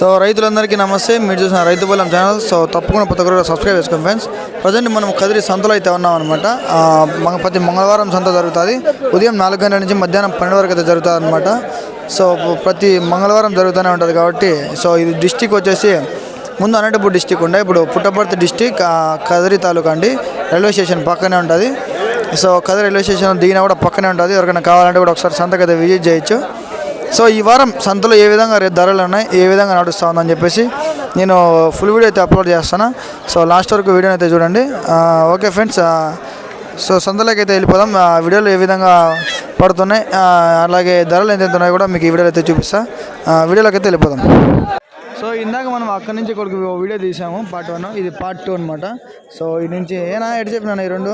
So రైతులందరికీ నమస్తే. మీరు చూసిన రైతు బలం ఛానల్. సో తప్పకుండా ప్రతి ఒక్కరు సబ్స్క్రైబ్ చేసుకోండి ఫ్రెండ్స్ ప్రజెంట్ మనం కదిరి సంతలో అయితే ఉన్నాం అనమాట ప్రతి మంగళవారం సంత జరుగుతుంది. ఉదయం నాలుగు గంటల నుంచి మధ్యాహ్నం పన్నెండు వరకు అయితే జరుగుతుంది అనమాట సో ప్రతి మంగళవారం జరుగుతూనే ఉంటుంది కాబట్టి సో ఇది డిస్టిక్ వచ్చేసి ముందు అనంతపూర్ డిస్టిక్ ఉండే. ఇప్పుడు పుట్టపర్తి డిస్టిక్ కదిరి తాలూకా అండి. రైల్వే స్టేషన్ పక్కనే ఉంటుంది. సో కదిరి రైల్వే స్టేషన్ దిగినా కూడా పక్కనే ఉంటుంది. ఎవరికైనా కావాలంటే కూడా ఒకసారి సంతకైతే విజిట్ చేయొచ్చు. సో ఈ వారం సంతలో ఏ విధంగా రేపు ధరలు ఉన్నాయి ఏ విధంగా నడుస్తూ ఉందని చెప్పేసి నేను ఫుల్ వీడియో అయితే అప్లోడ్ చేస్తాను. సో లాస్ట్ వరకు వీడియోని అయితే చూడండి. ఓకే ఫ్రెండ్స్ సో సంతలోకి అయితే వెళ్ళిపోదాం. ఆ వీడియోలు ఏ విధంగా పడుతున్నాయి అలాగే ధరలు ఎంత ఉన్నాయో కూడా మీకు ఈ వీడియోలో అయితే చూపిస్తా. వీడియోలోకి అయితే వెళ్ళిపోదాం. సో ఇందాక మనం అక్కడి నుంచి ఇక్కడికి వీడియో తీసాము పార్ట్ వన్ ఇది పార్ట్ టూ అనమాట సో ఇది నుంచి ఏనా ఎటు చెప్పినా ఈ రెండు?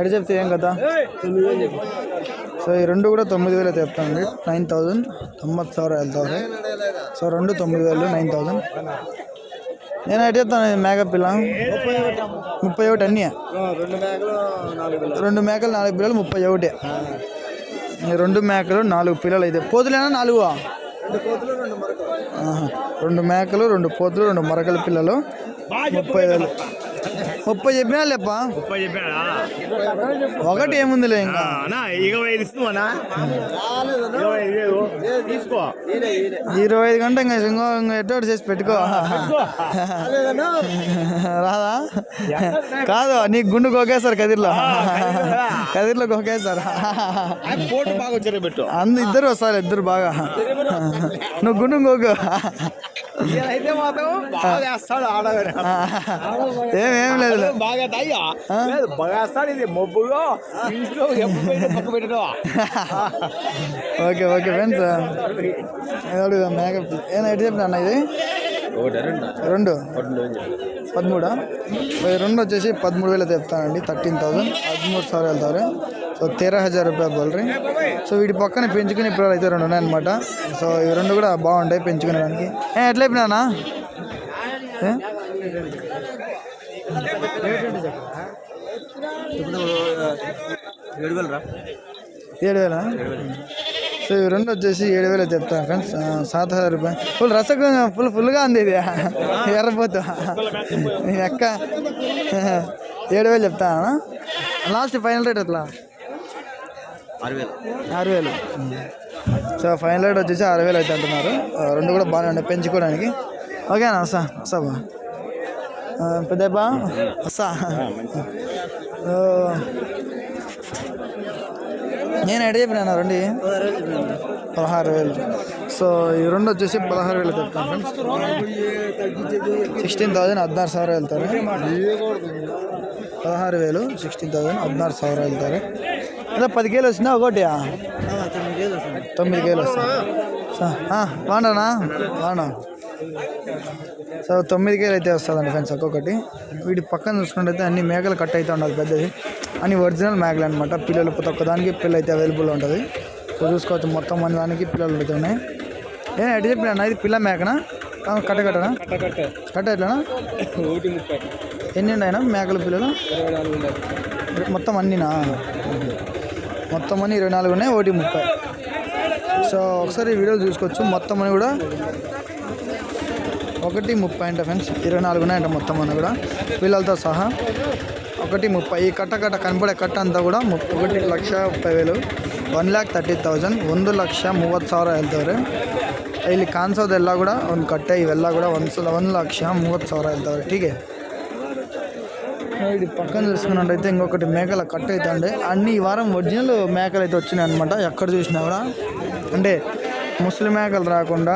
ఎటు చెప్తే ఏం కదా సో ఈ రెండు కూడా తొమ్మిది వేలు చెప్తాను నైన్ థౌజండ్ తొంభై సవర వెళ్తారు సో రెండు తొమ్మిది వేలు నైన్ థౌజండ్. నేను ఎటు చెప్తాను మేకప్ పిల్ల? ముప్పై ఒకటి అన్నీ రెండు మేకలు నాలుగు పిల్లలు ముప్పై ఒకటి. రెండు మేకలు నాలుగు పిల్లలు. అయితే పోతులేనా నాలుగు రెండు మేకలు రెండు పోతులు రెండు మరకల పిల్లలు. ముప్పై వేలు. ముప్పై చెప్పినా లేపా ముప్పై చెప్పాడా ఒకటి ఏముందిలే ఇంకా. ఇరవై ఐదు ఇస్తున్నానా తీసుకో. ఇరవై ఐదు గంట ఇంకా ఇంకో ఇంకా ఎట్టో ఒకటి చేసి పెట్టుకో. రాదా? కాదు నీకు గుండు కొకేస్తారు కదిర్లో. కదిర్లో. కొకేస్తారు అందు ఇద్దరు వస్తారు ఇద్దరు బాగా. నువ్వు గుండు కోకు ఏమేం లేదు. బాగా అయ్యా లేదు బాగా వేస్తాడు ఇది మొబ్బుగా. ఇంట్లో ఎప్పుడు పోయినా పక్క పెట్టడం ఓకే ఓకే ఫ్రెండ్స్ అడుగుదాం మేకప్ ఎటు చెప్పిన అన్న ఇది? రెండు. పదమూడా? ఈ రెండు వచ్చేసి పదమూడు వేలు చెప్తానండి థర్టీన్ థౌసండ్. పదమూడు సార్లు వెళ్తారు. సో తెరా హజార్ రూపాయలు బోల్రీ సో వీటి పక్కన పెంచుకునే పిల్లలు అయితే రెండు ఉన్నాయన్నమాట. సో ఇవి రెండు కూడా బాగుంటాయి పెంచుకునేదానికి. ఏ ఎట్లా చెప్పినానా ఏ? ఏడు వేలు రా. ఏడు వేలా. సో ఇవి రెండు వచ్చేసి ఏడు వేలు చెప్తాను ఫ్రెండ్స్. సాత హజార్ రూపాయలు. ఫుల్ రసగుల్లా ఫుల్ ఫుల్గా ఉంది ఇది. ఎర్రపోతు నేను ఎక్క ఏడు వేలు చెప్తాను. లాస్ట్ ఫైనల్ రేట్ ఎట్లా? ఆరు వేలు. సో ఫైనల్ రేట్ వచ్చేసి ఆరు వేలు అయితే అంటున్నారు. రెండు కూడా బాగానే ఉన్నాయి పెంచుకోవడానికి. ఓకేనా వస్తా వస్తా బా. పెద్దబ్బా వస్తా. ఓ. నేను ఎడ చెప్పినా రండి పదహారు వేలు సో ఈ రెండు వచ్చేసి పదహారు వేలు చెప్తాను ఫ్రెండ్స్ సిక్స్టీన్ థౌజండ్ హద్నారు ಸಾವಿರ వెళ్తారు పదహారు వేలు సిక్స్టీన్ థౌజండ్ హద్నారు ಸಾವಿರ వెళ్తారు అదే పది కేలు వచ్చిందా ఒకటి తొమ్మిది కేలు వస్తాయి సో, ఆ, బాగున్నానా బాగున్నా సో తొమ్మిది కేలు అయితే వస్తుందండి ఫ్రెండ్స్ ఒక్కొక్కటి. వీటి పక్కన చూసుకుంటే అన్ని మేకలు కట్ అయితే ఉండాలి పెద్దది. అన్ని ఒరిజినల్ మేకలు అనమాట పిల్లలు ప్రతి ఒక్కదానికి పిల్ల అయితే అవైలబుల్ ఉంటుంది. చూసుకోవచ్చు మొత్తం మన దానికి పిల్లలు అయితే ఉన్నాయి ఏ ఎటు చెప్పినా ఇది పిల్ల మేకనా? కట్ట కట్టనా? కట్ట ఎట్లనా? ఎన్ని ఉన్నాయినా మేకల పిల్లలు? మొత్తం అన్నీనా? మొత్తం అన్ని ఇరవై నాలుగు ఉన్నాయి ఒకటి ముప్పై. సో ఒకసారి వీడియో చూసుకోవచ్చు. మొత్తం అని కూడా ఒకటి ముప్పై అంట ఫ్రెండ్స్ ఇరవై నాలుగు ఉన్నాయంట మొత్తం అని కూడా పిల్లలతో సహా ఒకటి ముప్పై ఈ కట్ట కట్ట కనపడే కట్ట అంతా కూడా ము- ఒకటి లక్ష ముప్పై వేలు ಒನ್ ಲ್ಯಾಕ್ ತರ್ಟಿ ತೌಸಂಡ್ ಒಂದು ಲಕ್ಷ ಮೂವತ್ತು ಸಾವಿರ ಹೇಳ್ತವ್ರೆ ಇಲ್ಲಿ ಕಾಣಿಸೋದೆಲ್ಲ ಕೂಡ ಒಂದು ಕಟ್ಟೆ ಇವೆಲ್ಲ ಕೂಡ ಒಂದು ಸಲ ಒಂದು ಲಕ್ಷ ಮೂವತ್ತು ಸಾವಿರ ಹೇಳ್ತವ್ರೆ ఠీకే ఇది పక్కన చూసుకున్నట్టయితే ఇంకొకటి మేకల కట్ట అయితే అండి అన్ని ఈ వారం ఒరిజినల్ మేకలు అయితే వచ్చినాయి అనమాట ఎక్కడ చూసినా కూడా అంటే ముస్లిం మేకలు రాకుండా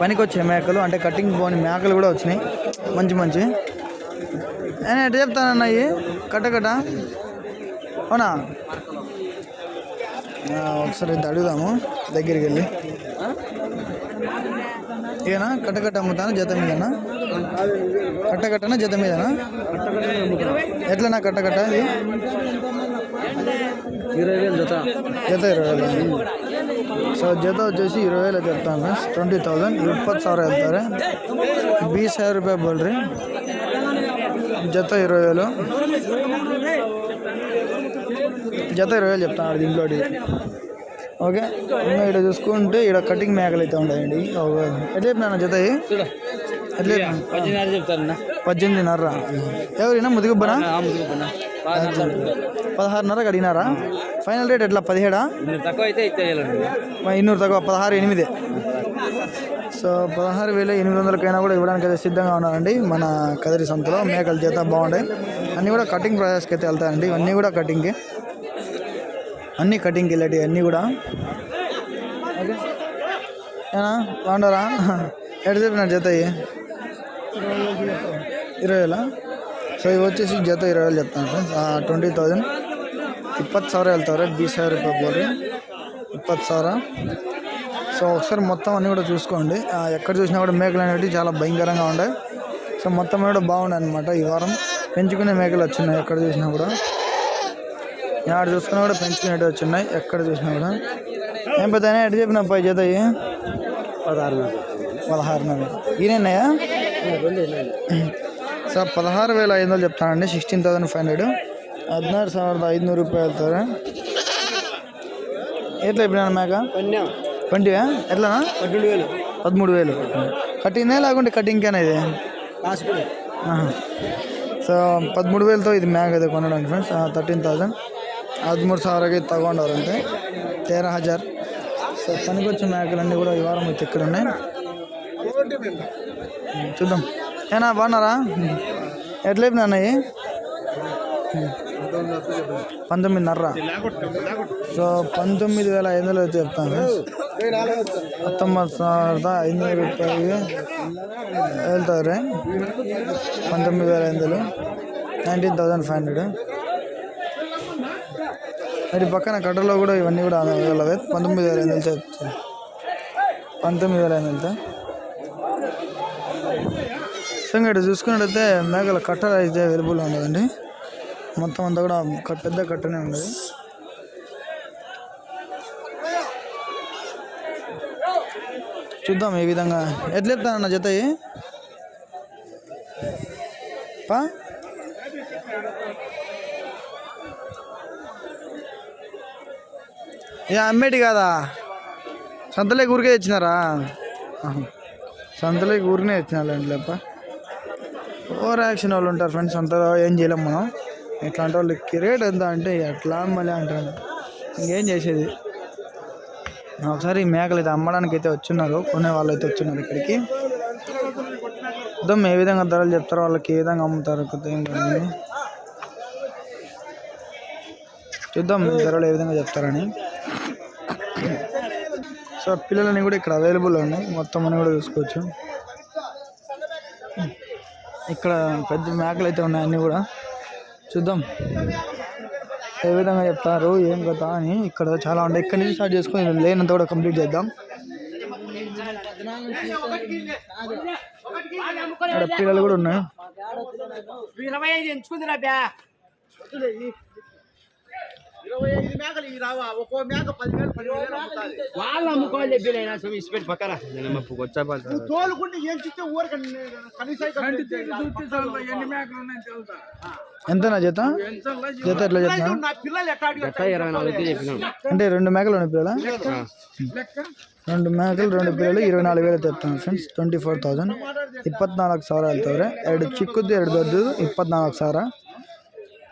పనికి వచ్చిన మేకలు అంటే కటింగ్ పోని మేకలు కూడా వచ్చినాయి. మంచి మంచి. నేను ఎట్లా చెప్తానన్న ఇవి కట్ట కట్ట. అవునా? ఒకసారి అడుగుదాము దగ్గరికి వెళ్ళి ఇదేనా? కట్ట కట్ట అమ్ముతాను? జత మీదనా? కట్ట కట్టనా? జత మీదనా? ఎట్లనా కట్ట కట్ట ఇది? ఇరవై వేలు జత. జత ఇరవై వేలు. సో జత వచ్చేసి ಇರುವೆ వేలు చెప్తాను ಫ್ರೆಂಡ್ಸ್ ಟ್ವೆಂಟಿ ತೌಸಂಡ್ ಇಪ್ಪತ್ತು ಸಾವಿರ ಹೇಳ್ತಾರೆ ಬೀಸ್ ಸಾವಿರ ರೂಪಾಯಿ ಬೋಲ್ರಿ జత ఇరవై వేలు జత ఇరవై వేలు చెప్తాను దీంట్లో ఓకే ఇంకా ఇక్కడ చూసుకుంటే ఇక్కడ కటింగ్ మేకలు అయితే ఉన్నాయండి ఒక- ఎట్లా చెప్పినా జత ఇవి? ఎట్లా చెప్పినా? పద్దెనిమిది చెప్తారన్నా పద్దెనిమిదిన్నర ఎవరైనా ముదుగుబ్బనా ముందుకు పదహారున్నరకు అడిగినారా ఫైనల్ రేట్ ఎట్లా? పదిహేడా? తక్కువ అయితే ఇన్నూరు తక్కువ పదహారు ఎనిమిది. సో పదహారు వేల ఎనిమిది వందలకైనా కూడా ఇవ్వడానికి అయితే సిద్ధంగా ఉన్నారండి మన కదిరి సంతలో. మేకల చేత బాగుంటాయి అన్నీ కూడా కటింగ్ ప్రాసెస్కి అయితే వెళ్తాయండి. ఇవన్నీ కూడా కటింగ్కి అన్నీ కటింగ్కి వెళ్ళేటివి అన్నీ కూడా. ఓకే ఏనా? బాగుండరా? ఎటు చెప్పినారు జత ఇరవై వేలా? సో ఇవి వచ్చేసి జత ఇరవై వేలు చెప్తాను సార్ ట్వంటీ థౌజండ్ ಇಪ್ಪತ್ತು ಸಾವಿರ వెళ్తారు బీ ಸಾವಿರ ರೂಪಾಯಿ ఇప్పటి సో ఒకసారి మొత్తం అన్నీ కూడా చూసుకోండి ఎక్కడ చూసినా కూడా మేకలు అనేవి చాలా భయంకరంగా ఉండే సో మొత్తం కూడా బాగుండే అనమాట ఈ వారం పెంచుకునే మేకలు వచ్చినాయి ఎక్కడ చూసినా కూడా ఆడ చూసుకున్నా కూడా పెంచుకునేవి వచ్చినాయి ఎక్కడ చూసినా కూడా ఏం పెద్ద ఎటు చెప్పిన పై చేత పదహారు పదహారు నెలలు ఈయనన్నాయా సో పదహారు వేల ఐదు వందలు చెప్తానండి సిక్స్టీన్ థౌసండ్ ఫైవ్ హండ్రెడ్ ಹದಿನಾರು ಸಾವಿರದ ಐದುನೂರು ರೂಪಾಯಿ ಹೇಳ್ತಾರೆ ఎట్లా ఇప్పుడు మేక పన్నెం ట్వంటీవా ఎట్లానా పన్నెండు వేలు పదమూడు వేలు కటింగ్నే లేకుంటే కటింగ్కేనా ఇది హాస్పిటల్ ఆహా. సో పదమూడు వేలతో ఇది మ్యాగ్ అయితే కొనడానికి ఫ్రెండ్స్ థర్టీన్ థౌసండ్ ಹದಿಮೂರು ಸಾವಿರಕ್ಕೆ ತಗೊಂಡವ್ರಂತೆ ತೇರಾ ಹಜಾರ್ సో పనికొచ్చిన మేకలన్నీ కూడా ఈ వారం అయితే ఇక్కడ ఉన్నాయి చూద్దాం ఏనా బాగున్నారా ఎట్లా అన్నయ్యి పంతొమ్మిదిన్నర సో పంతొమ్మిది వేల ఐదు వందలు అయితే చెప్తాను ಹತ್ತೊಂಬತ್ತು ಸಾವಿರದ ಐನೂರು ರೂಪಾಯಿಗೆ ಹೇಳ್ತಾವ್ರೆ పంతొమ్మిది వేల ఐదు వందలు నైన్టీన్ థౌసండ్ ఫైవ్ హండ్రెడ్ మరి పక్కన కట్టలో కూడా ఇవన్నీ కూడా అవైలబుల్ పంతొమ్మిది వేల ఐదు వందలతో చెప్తాను పంతొమ్మిది వేల ఐదు వందలతో సో ఇంకా ఇక్కడ చూసుకున్నట్టయితే మేకల కట్ట అయితే అవైలబుల్ ఉండదండి మొత్తం అంతా కూడా పెద్ద కట్టనే ఉండదు చూద్దాం ఏ విధంగా. ఎట్లా చెప్తానన్న జత పా. ఏ అమ్మేటి కాదా? సంతలే ఊరికే తెచ్చినారా? సంతలే సంతలేకి ఊరినే తెచ్చినారులేండి లేప ఓవర్ యాక్షన్ వాళ్ళు ఉంటారు ఫ్రెండ్స్ అంతలో ఏం చేయలేం మనం. ఇట్లాంటి వాళ్ళకి రేట్ ఎంత అంటే ఎట్లా మళ్ళీ అంటాను ఇంకేం చేసేది. ఒకసారి మేకలు అయితే అమ్మడానికి అయితే వచ్చున్నారు. కొనే వాళ్ళు అయితే వచ్చున్నారు ఇక్కడికి. చూద్దాం ఏ విధంగా ధరలు చెప్తారో వాళ్ళకి ఏ విధంగా అమ్ముతారు ఏం చూద్దాం ధరలు ఏ విధంగా చెప్తారని. సో పిల్లలని కూడా ఇక్కడ అవైలబుల్ ఉన్నాయి. మొత్తం అని కూడా చూసుకోవచ్చు. ఇక్కడ పెద్ద మేకలు అయితే ఉన్నాయి అన్నీ కూడా. చూద్దాం. ఏ విధంగా చెప్తారు ఏం కదా అని ఇక్కడ చాలా ఉన్నాయి ఇక్కడ నుంచి స్టార్ట్ చేసుకొని లేనంత కూడా కంప్లీట్ చేద్దాం. ఇక్కడ పిల్లలు కూడా ఉన్నాయి. వాళ్ళు అమ్ముకోవాలి బిలైనా స్వామి ఎంతనా జత? జత ఎట్లా చెప్తున్నా అంటే రెండు మేకలు రెండు పిల్లల? రెండు మేకలు రెండు పిల్లలు ఇరవై నాలుగు వేలు తెస్తాను ఫ్రెండ్స్ ట్వంటీ ఫోర్ ತೌಸಂಡ್ ಇಪ್ಪತ್ನಾಲ್ಕು ಸಾವಿರ ಹೇಳ್ತವ್ರೆ ಎರಡು ಚಿಕ್ಕದ್ದು ಎರಡು ದೊಡ್ಡದು ಇಪ್ಪತ್ನಾಲ್ಕು ಸಾವಿರ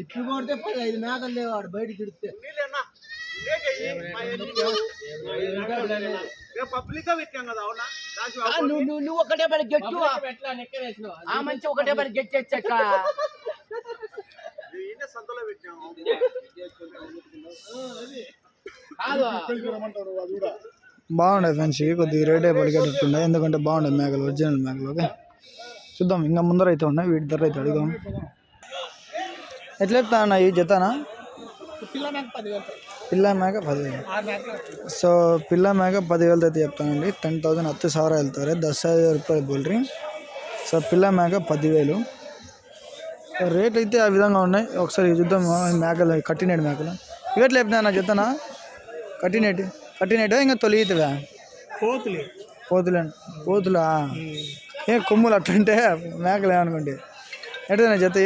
ఇప్పుడు కొడితే పది ఐదు మేకలు లేవు వాడు బయట తిడితే. ఆ, నువ్వు ఒకటే పని గెట్టు. ఆ మంచి ఒకటే పని గెట్ బాగుండే ఫ్రెండ్స్ ఇవి కొద్దిగా రేటే పలికేటట్టుండే ఎందుకంటే బాగుండే మేకలు ఒరిజినల్ మేకలు ఓకే? చూద్దాం. ఇంకా ముందర అయితే ఉన్నాయి. వీటి ధర అయితే అడుగుదాం. ఎట్లా అన్న? ఈ జతనా? పిల్ల మేక పదివేలు. సో పిల్ల మేక పదివేలతో అయితే చెప్తానండి. టెన్ థౌసండ్ హత్తు సవర వెళ్తారు. దసరా రూపాయలు ರೂಪಾಯಿ సో పిల్ల మేక పదివేలు. రేట్ అయితే ఆ విధంగా ఉన్నాయి. ఒకసారి చూద్దాం. మేకలు కట్టినేటి మేకలు. ఇవ్వట్లు చెప్తాను అన్న చెప్తానా కట్టినేటి కట్టినేటో? ఇంకా తొలిగితవా పోతులే. పోతులే. పోతులా? ఏ కొమ్ములు అట్లుంటే మేకలు ఏమనుకోండి. ఎట్లా జత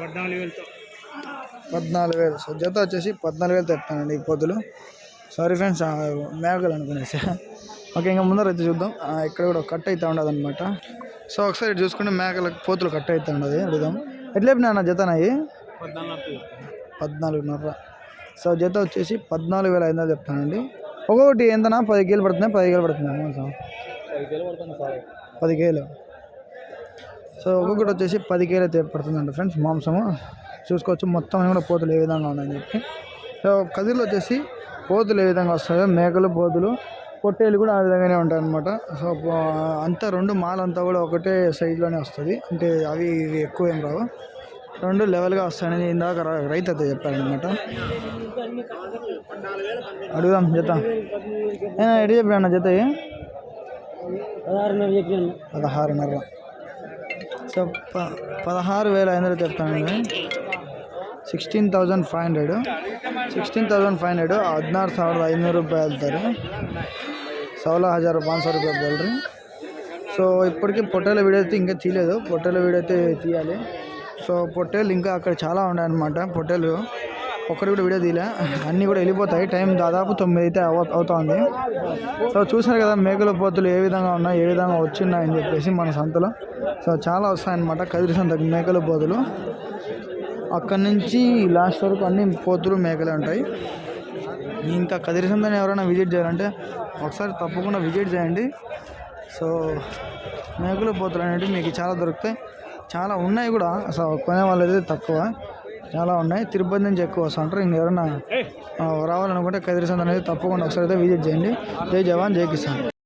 పద్నాలుగు వేలతో. పద్నాలుగు వేలు. సో జత వచ్చేసి పద్నాలుగు వేలు తెస్తానండి ఈ పొద్దులు. సారీ ఫ్రెండ్స్ మేకలు అనుకునేసి ఓకే ఇంకా ముందర అయితే చూద్దాం. ఇక్కడ కూడా కట్ అవుతూ ఉండదు అనమాట సో ఒకసారి చూసుకుంటే మేకలకు పోతులు కట్ అవుతూ ఉండదు. అడుగుదాం. ఎట్లా చెప్పినా జతనాయి పద్నాలుగు పద్నాలుగున్నర సో జత వచ్చేసి పద్నాలుగు వేల ఐదు వందలు చెప్తానండి ఒక్కొక్కటి ఎంతనా? పది కేలు పడుతున్నాయి? పది కేలు పడుతున్నాయి? మాంసం పది కేలు సో ఒక్కొక్కటి వచ్చేసి పది కేలు అయితే పడుతుందండి ఫ్రెండ్స్ మాంసము. చూసుకోవచ్చు మొత్తం కూడా పోతులు ఏ విధంగా ఉన్నాయని చెప్పి. సో కదిరిలో వచ్చేసి పోతులు ఏ విధంగా వస్తాయో మేకలు పోతులు పొట్టేలు కూడా ఆ విధంగానే ఉంటాయి అనమాట సో అంతా రెండు మాల్ అంతా కూడా ఒకటే సైజులోనే వస్తుంది. అంటే అవి ఇవి ఎక్కువ ఏం రావు. రెండు లెవెల్గా వస్తాయని ఇందాక రైతు అయితే చెప్పారనమాట అడుగుదాం జత. ఏ, ఎటు చెప్పాను జత పదహారున్నర సో ప పదహారు వేల ఐదు వందలు చెప్తానండి sixteen thousand five hundred sixteen thousand five hundred ಹದಿನಾರು ಸಾವಿರದ ಐನೂರು ರೂಪಾಯಿ ಹೇಳ್ತಾರೆ సౌల హజార్ పాంచ్ సో రూపాయలు బోల్రీ సో ఇప్పటికీ పొట్టేల వీడియో అయితే ఇంకా తీయలేదు పొట్టేల వీడియో అయితే తీయాలి సో పొట్టేలు ఇంకా అక్కడ చాలా ఉన్నాయన్నమాట పొట్టేలు ఒక్కటి కూడా వీడియో తీయలే. అన్నీ కూడా వెళ్ళిపోతాయి. టైం దాదాపు తొమ్మిది అయితే అవ అవుతుంది. సో చూసారు కదా మేకల పోతులు ఏ విధంగా ఉన్నాయి ఏ విధంగా వచ్చిన్నాయని చెప్పేసి మన సంతలో. సో చాలా వస్తాయన్నమాట. కదిరి సంతకు మేకల పోతులు. అక్కడి నుంచి లాస్ట్ వరకు అన్ని పోతులు మేకలే ఉంటాయి. ఇంకా కదిరి సంతని ఎవరైనా విజిట్ చేయాలంటే ఒకసారి తప్పకుండా విజిట్ చేయండి. సో మేకలు పోతులు అనేవి మీకు చాలా దొరుకుతాయి. చాలా ఉన్నాయి కూడా. సో కొనే వాళ్ళు అయితే తక్కువ. చాలా ఉన్నాయి. తిరుపతి నుంచి ఎక్కువ వస్తుంటారు ఇంకెవరైనా ఎవరైనా రావాలనుకుంటే కదిరి అనేది తప్పకుండా ఒకసారి అయితే విజిట్ చేయండి. జై జవాన్ జై కిసాన్.